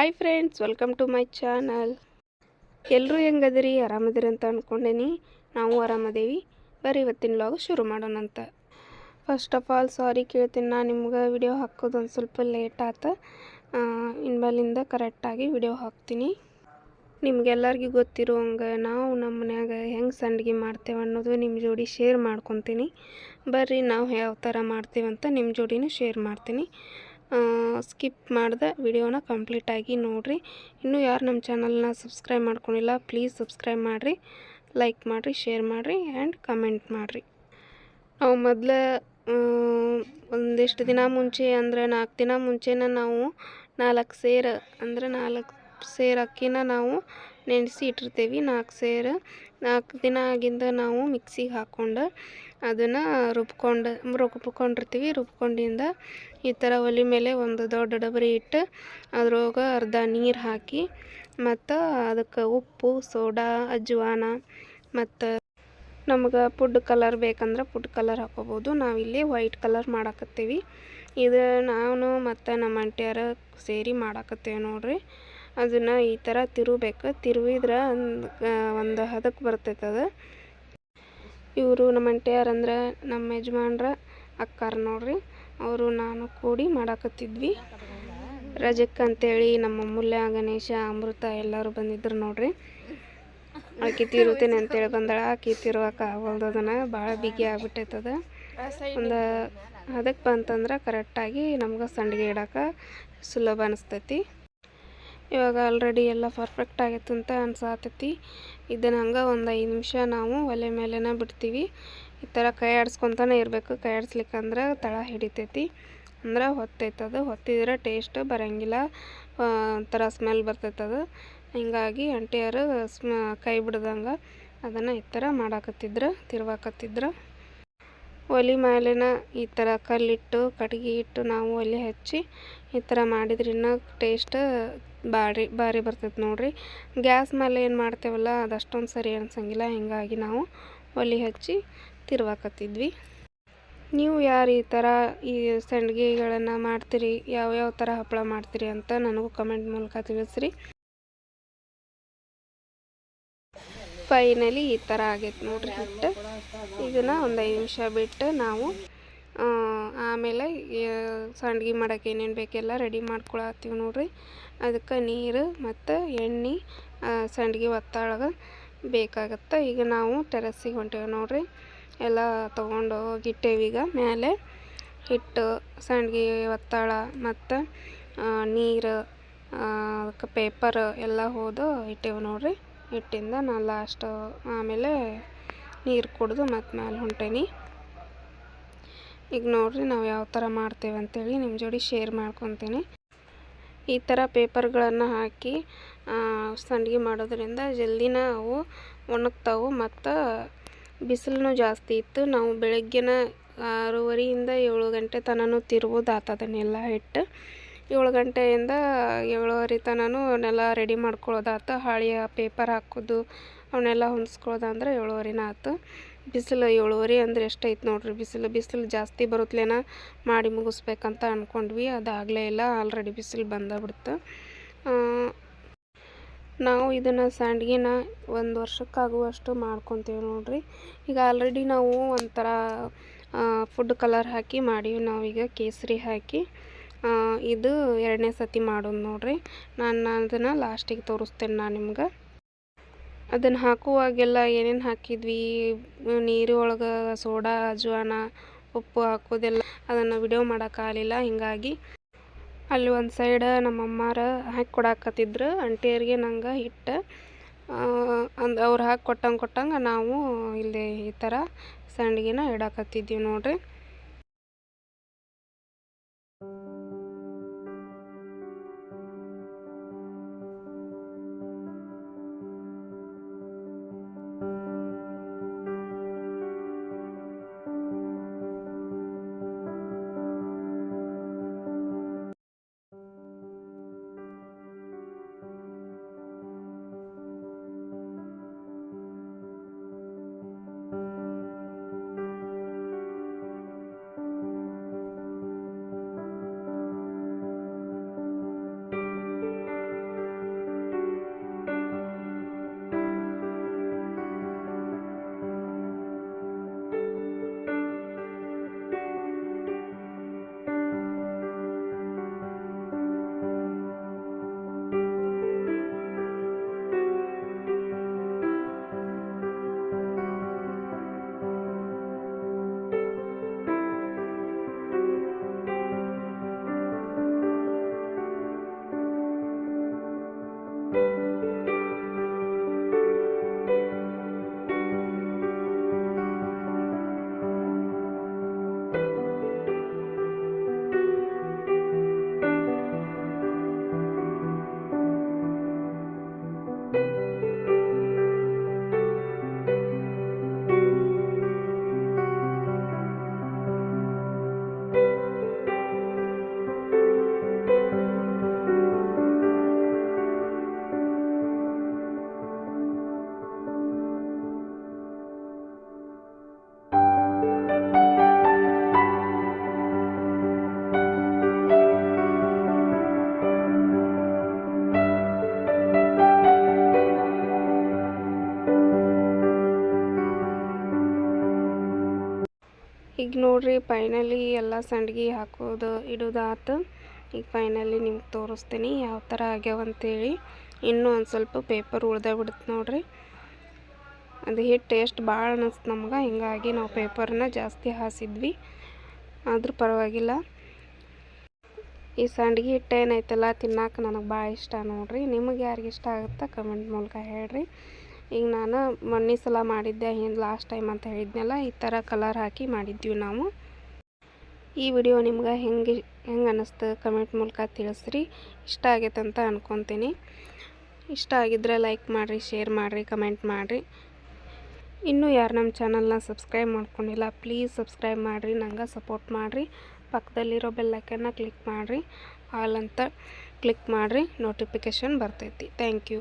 Hi friends welcome to my channel ಎಲ್ಲರೂ ಹೆಂಗದಿರಿ? ಆರಾಮದಿರಿ ಅಂತ ಅಂದ್ಕೊಂಡೇನಿ ನಾವು ಆರಾಮದೇವಿ. ಬರೀ ಇವತ್ತಿನ ಲಾಗ್ ಶುರು ಮಾಡೋಣಂತ ಫಸ್ಟ್ ಆಫ್ ಆಲ್ ಸಾರಿ ಕೇಳ್ತೀನಿ. ನಾನು ನಿಮ್ಗೆ ವಿಡಿಯೋ ಹಾಕೋದು ಒಂದು ಸ್ವಲ್ಪ ಲೇಟ್ ಆತ. ಇನ್ಮೇಲಿಂದ ಕರೆಕ್ಟಾಗಿ ವಿಡಿಯೋ ಹಾಕ್ತೀನಿ. ನಿಮ್ಗೆಲ್ಲರಿಗೂ ಗೊತ್ತಿರುವಂಗೆ ನಾವು ನಮ್ಮ ಮನ್ಯಾಗ ಹೆಂಗೆ ಸಂಡ್ಗೆ ಮಾಡ್ತೇವೆ ಅನ್ನೋದು ನಿಮ್ಮ ಜೋಡಿ ಶೇರ್ ಮಾಡ್ಕೊತೀನಿ. ಬರ್ರಿ, ನಾವು ಯಾವ ಥರ ಮಾಡ್ತೀವಂತ ಅಂತ ನಿಮ್ಮ ಜೋಡಿನೂ ಶೇರ್ ಮಾಡ್ತೀನಿ. ಸ್ಕಿಪ್ ಮಾಡಿದೆ ವಿಡಿಯೋನ ಕಂಪ್ಲೀಟಾಗಿ ನೋಡಿರಿ. ಇನ್ನೂ ಯಾರು ನಮ್ಮ ಚಾನಲ್ನ ಸಬ್ಸ್ಕ್ರೈಬ್ ಮಾಡ್ಕೊಂಡಿಲ್ಲ ಪ್ಲೀಸ್ ಸಬ್ಸ್ಕ್ರೈಬ್ ಮಾಡಿರಿ ಲೈಕ್ ಮಾಡಿರಿ ಶೇರ್ ಮಾಡಿರಿ ಆ್ಯಂಡ್ ಕಮೆಂಟ್ ಮಾಡಿರಿ. ನಾವು ಮೊದಲೇ ಒಂದಿಷ್ಟು ದಿನ ಮುಂಚೆ ಅಂದರೆ ನಾಲ್ಕು ದಿನ ಮುಂಚೆನ ನಾವು ನಾಲ್ಕು ಸೇರು, ಅಂದರೆ ನಾಲ್ಕು ಸೇರು ಅಕ್ಕಿನ ನಾವು ನೆನೆಸಿ ಇಟ್ಟಿರ್ತೀವಿ. ನಾಲ್ಕು ಸೇರು ನಾಲ್ಕು ದಿನ ಆಗಿಂದ ನಾವು ಮಿಕ್ಸಿಗೆ ಹಾಕ್ಕೊಂಡು ಅದನ್ನು ರುಬ್ಕೊಂಡು, ರುಬ್ಕೊಂಡಿರ್ತೀವಿ. ರುಬ್ಕೊಂಡಿಂದ ಈ ಥರ ಒಲೆ ಮೇಲೆ ಒಂದು ದೊಡ್ಡ ಡಬರಿ ಇಟ್ಟು ಅದ್ರೊಳಗೆ ಅರ್ಧ ನೀರು ಹಾಕಿ ಮತ್ತು ಅದಕ್ಕೆ ಉಪ್ಪು, ಸೋಡಾ, ಅಜ್ವಾನ ಮತ್ತು ನಮ್ಗೆ ಪುಡ್ ಕಲರ್ ಬೇಕಂದ್ರೆ ಪುಡ್ ಕಲರ್ ಹಾಕೋಬೋದು. ನಾವಿಲ್ಲಿ ವೈಟ್ ಕಲರ್ ಮಾಡಾಕತ್ತೀವಿ. ಇದು ನಾನು ಮತ್ತು ನಮ್ಮ ಅಂಟಿಯರ ಸೇರಿ ಮಾಡಾಕತ್ತೇವೆ ನೋಡ್ರಿ. ಅದನ್ನು ಈ ಥರ ತಿರುಬೇಕು ತಿರುವಿದ್ರೆ ಒಂದು ಹದಕ್ಕೆ ಬರ್ತೈತೆ ಅದು. ಇವರು ನಮ್ಮ ಅಂಟಿಯಾರಂದ್ರೆ ನಮ್ಮ ಯಜಮಾನ್ರ ಅಕ್ಕಾರ ನೋಡ್ರಿ. ಅವರು ನಾನು ಕೂಡಿ ಮಾಡಾಕತ್ತಿದ್ವಿ. ರಜಕ್ಕೆ ಅಂತೇಳಿ ನಮ್ಮ ಅಮೂಲ್ಯ, ಗಣೇಶ, ಅಮೃತ ಎಲ್ಲರೂ ಬಂದಿದ್ರು ನೋಡ್ರಿ. ಆಕೆ ತಿರುತ್ತೇನೆ ಅಂತೇಳಿ ಬಂದಾಳ. ಆಕೆ ತಿರುವಕ್ಕೆ ಆಗಲ್ದು ಅದನ್ನು ಭಾಳ ಬಿಗಿ ಆಗ್ಬಿಟ್ಟೈತದ. ಒಂದು ಅದಕ್ಕೆ ಬಂತಂದ್ರೆ ಕರೆಕ್ಟಾಗಿ ನಮ್ಗೆ ಸಂಡಿಗೆ ಇಡಕ್ಕೆ ಸುಲಭ ಅನಿಸ್ತೈತಿ. ಇವಾಗ ಆಲ್ರೆಡಿ ಎಲ್ಲ ಪರ್ಫೆಕ್ಟ್ ಆಗೈತೆ ಅಂತ ಅನ್ಸಾತೈತಿ. ಇದನ್ನು ಹಂಗೆ ಒಂದು ಐದು ನಿಮಿಷ ನಾವು ಒಲೆ ಮೇಲೇನ ಬಿಡ್ತೀವಿ. ಈ ಥರ ಕೈ ಆಡಿಸ್ಕೊತಾನೆ ಇರಬೇಕು. ಕೈ ಆಡಿಸ್ಲಿಕ್ಕಂದ್ರೆ ತಳ ಹಿಡಿತೈತಿ. ಅಂದ್ರೆ ಹೊತ್ತೈತದು ಹೊತ್ತಿದ್ರೆ ಟೇಸ್ಟ್ ಬರೋಂಗಿಲ್ಲ. ಒಂಥರ ಸ್ಮೆಲ್ ಬರ್ತೈತದು ಹಿಂಗಾಗಿ ಅಂಟಿಯರು ಸ್ಮ, ಕೈ ಬಿಡ್ದಂಗೆ ಅದನ್ನು ಈ ಥರ ಮಾಡಾಕತ್ತಿದ್ರು, ತಿರ್ವಾಕತ್ತಿದ್ರು. ಒಲೆ ಮೇಲೆನ ಈ ಥರ ಕಲ್ಲಿಟ್ಟು, ಕಟ್ಗೆ ಇಟ್ಟು ನಾವು ಒಲೆ ಹಚ್ಚಿ ಈ ಥರ ಮಾಡಿದ್ರಿನ್ನ ಟೇಸ್ಟ್ ಭಾರಿ ಭಾರಿ ಬರ್ತೈತೆ ನೋಡಿರಿ. ಗ್ಯಾಸ್ ಮೇಲೆ ಏನು ಮಾಡ್ತೇವಲ್ಲ ಅದು ಅಷ್ಟೊಂದು ಸರಿ ಅನ್ಸಂಗಿಲ್ಲ, ಹಿಂಗಾಗಿ ನಾವು ಒಲೆ ಹಚ್ಚಿ ತಿರ್ವಾಕತ್ತಿದ್ವಿ. ನೀವು ಯಾರು ಈ ಥರ ಈ ಸಂಡ್ಗೆಗಳನ್ನು ಮಾಡ್ತೀರಿ ಯಾವ್ಯಾವ ಥರ ಹಪ್ಪಳ ಮಾಡ್ತೀರಿ ಅಂತ ನನಗೂ ಕಮೆಂಟ್ ಮೂಲಕ ತಿಳಿಸ್ರಿ. ಫೈನಲಿ ಈ ಥರ ಆಗೈತೆ ನೋಡಿರಿ ಹಿಟ್ಟು. ಇದನ್ನು ಒಂದು ಐದು ನಿಮಿಷ ಬಿಟ್ಟು ನಾವು ಆಮೇಲೆ ಸಂಡ್ಗೆ ಮಾಡೋಕೆ ಏನೇನು ಬೇಕೆಲ್ಲ ರೆಡಿ ಮಾಡ್ಕೊಳತ್ತೀವಿ ನೋಡ್ರಿ. ಅದಕ್ಕೆ ನೀರು ಮತ್ತು ಎಣ್ಣೆ ಸಂಡ್ಗೆ ಒತ್ತಾಳಗೆ ಬೇಕಾಗತ್ತೆ. ಈಗ ನಾವು ಟೆರಸ್ಸಿಗೆ ಹೊಂಟೇವೆ ನೋಡ್ರಿ. ಎಲ್ಲ ತೊಗೊಂಡು ಹೋಗಿಟ್ಟೇವಿ ಈಗ. ಮೇಲೆ ಹಿಟ್ಟು, ಸಂಡ್ಗೆ ಒತ್ತಾಳ ಮತ್ತು ನೀರು ಅದಕ್ಕೆ ಪೇಪರ್ ಎಲ್ಲ ಹೋದು ಇಟ್ಟೇವೆ ನೋಡ್ರಿ. ಹಿಟ್ಟಿಂದ ನಾನು ಲಾಸ್ಟ್ ಆಮೇಲೆ ನೀರು ಕುಡಿದು ಮತ್ತು ಮೇಲೆ ಹೊಂಟೇನಿ. ಈಗ ನೋಡ್ರಿ ನಾವು ಯಾವ ಥರ ಮಾಡ್ತೇವೆ ಅಂತೇಳಿ ನಿಮ್ಮ ಜೋಡಿ ಶೇರ್ ಮಾಡ್ಕೊತೀನಿ. ಈ ಥರ ಪೇಪರ್ಗಳನ್ನು ಹಾಕಿ ಸಂಡಿಗೆ ಮಾಡೋದ್ರಿಂದ ಜಲ್ದಿನ ಅವು ಒಣಗ್ತಾವು ಮತ್ತು ಬಿಸಿಲೂ ಜಾಸ್ತಿ ಇತ್ತು. ನಾವು ಬೆಳಗ್ಗೆನ ಆರೂವರೆಯಿಂದ ಏಳು ಗಂಟೆ ತನೂ ತಿರ್ಬೋದು ಆತದನ್ನೆಲ್ಲ ಹಿಟ್ಟು ಏಳು ಗಂಟೆಯಿಂದ ಏಳುವರೆ ತನೂ ಅವನ್ನೆಲ್ಲ ರೆಡಿ ಮಾಡ್ಕೊಳ್ಳೋದಾತು. ಹಾಳೆಯ ಪೇಪರ್ ಹಾಕೋದು, ಅವನ್ನೆಲ್ಲ ಹೊಂದಿಸ್ಕೊಳ್ಳೋದಂದ್ರೆ ಏಳುವರೆನ ಆಯ್ತು ಬಿಸಿಲು ಏಳುವರೆ ಅಂದರೆ ಎಷ್ಟೈತೆ ನೋಡಿರಿ, ಬಿಸಿಲು ಬಿಸಿಲು ಜಾಸ್ತಿ ಬರುತ್ತಲೇನ ಮಾಡಿ ಮುಗಿಸ್ಬೇಕಂತ ಅಂದ್ಕೊಂಡ್ವಿ ಅದಾಗಲೇ ಇಲ್ಲ ಆಲ್ರೆಡಿ ಬಿಸಿಲು ಬಂದಾಗ್ಬಿಡ್ತು ಬಿಡ್ತು ನಾವು ಇದನ್ನು ಸಂಡ್ಗಿನ ಒಂದು ವರ್ಷಕ್ಕಾಗುವಷ್ಟು ಮಾಡ್ಕೊತೀವಿ ನೋಡಿರಿ. ಈಗ ಆಲ್ರೆಡಿ ನಾವು ಒಂಥರ ಫುಡ್ ಕಲರ್ ಹಾಕಿ ಮಾಡೀವಿ ನಾವೀಗ ಕೇಸರಿ ಹಾಕಿ ಇದು ಎರಡನೇ ಸತಿ ಮಾಡೋದು ನೋಡಿರಿ. ನಾನು ಅದನ್ನು ಲಾಸ್ಟಿಗೆ ತೋರಿಸ್ತೇನೆ ನಾನು ನಿಮ್ಗೆ. ಅದನ್ನು ಹಾಕುವಾಗೆಲ್ಲ ಏನೇನು ಹಾಕಿದ್ವಿ? ನೀರು ಒಳಗೆ ಸೋಡಾ, ಅಜ್ವಾನ, ಉಪ್ಪು ಹಾಕೋದೆಲ್ಲ ಅದನ್ನು ವಿಡಿಯೋ ಮಾಡೋಕ್ಕಾಗಲಿಲ್ಲ ಹೀಗಾಗಿ ಅಲ್ಲಿ ಒಂದು ಸೈಡ್ ನಮ್ಮಮ್ಮಾರ ಹಾಕಿ ಕೊಡಾಕತ್ತಿದ್ರು. ಅಂಟಿಯರಿಗೆ ನಂಗೆ ಹಿಟ್ಟು. ಅಂದ ಅವ್ರು ಹಾಕಿ ಕೊಟ್ಟಂಗೆ ಕೊಟ್ಟಂಗೆ ನಾವು ಇಲ್ಲಿ ಈ ಥರ ಸಂಡ್ಗಿನ ಇಡಾಕತ್ತಿದ್ದೀವಿ ನೋಡ್ರಿ. ಈಗ ನೋಡ್ರಿ ಫೈನಲಿ ಎಲ್ಲ ಸಂಡ್ಗಿ ಹಾಕೋದು ಇಡೋದಾತು. ಈಗ ಫೈನಲಿ ನಿಮ್ಗೆ ತೋರಿಸ್ತೀನಿ ಯಾವ ಥರ ಆಗ್ಯಾವಂತೇಳಿ ಇನ್ನೂ ಒಂದು ಸ್ವಲ್ಪ ಪೇಪರ್ ಉಳ್ದೇ ಬಿಡುತ್ತೆ ನೋಡ್ರಿ. ಅದು ಹಿಟ್ಟು ಎಷ್ಟು ಭಾಳ ಅನ್ನಿಸ್ತು ನಮ್ಗೆ, ಹಿಂಗಾಗಿ ನಾವು ಪೇಪರ್ನ ಜಾಸ್ತಿ ಹಾಸಿದ್ವಿ. ಆದರೂ ಪರವಾಗಿಲ್ಲ. ಈ ಸಂಡ್ಗಿ ಹಿಟ್ಟು ಏನೈತಲ್ಲ ತಿನ್ನಕ್ಕೆ ನನಗೆ ಭಾಳ ಇಷ್ಟ ನೋಡ್ರಿ. ನಿಮಗೆ ಯಾರಿಗೆ ಇಷ್ಟ ಆಗುತ್ತಾ ಕಮೆಂಟ್ ಮೂಲಕ ಹೇಳ್ರಿ. ಈಗ ನಾನು ಮೊನ್ನೆ ಸಲ ಮಾಡಿದ್ದೆ ಏನು ಲಾಸ್ಟ್ ಟೈಮ್ ಅಂತ ಹೇಳಿದ್ನಲ್ಲ, ಈ ಥರ ಕಲರ್ ಹಾಕಿ ಮಾಡಿದ್ವಿ ನಾವು. ಈ ವಿಡಿಯೋ ನಿಮ್ಗೆ ಹೆಂಗೆ ಹೆಂಗೆ ಅನ್ನಿಸ್ತು ಕಮೆಂಟ್ ಮೂಲಕ ತಿಳಿಸ್ರಿ. ಇಷ್ಟ ಆಗೈತೆ ಅಂತ ಅಂದ್ಕೊತೀನಿ ಇಷ್ಟ ಆಗಿದ್ರೆ ಲೈಕ್ ಮಾಡಿರಿ ಶೇರ್ ಮಾಡಿರಿ ಕಮೆಂಟ್ ಮಾಡಿರಿ. ಇನ್ನೂ ಯಾರು ನಮ್ಮ ಚಾನಲ್ನ ಸಬ್ಸ್ಕ್ರೈಬ್ ಮಾಡ್ಕೊಂಡಿಲ್ಲ ಪ್ಲೀಸ್ ಸಬ್ಸ್ಕ್ರೈಬ್ ಮಾಡಿರಿ, ನಂಗೆ ಸಪೋರ್ಟ್ ಮಾಡಿರಿ. ಪಕ್ಕದಲ್ಲಿರೋ ಬೆಲ್ಲೈಕನ್ನ ಕ್ಲಿಕ್ ಮಾಡಿರಿ. ಆಲ್ ಅಂತ ಕ್ಲಿಕ್ ಮಾಡಿರಿ ನೋಟಿಫಿಕೇಷನ್ ಬರ್ತೈತಿ. Thank you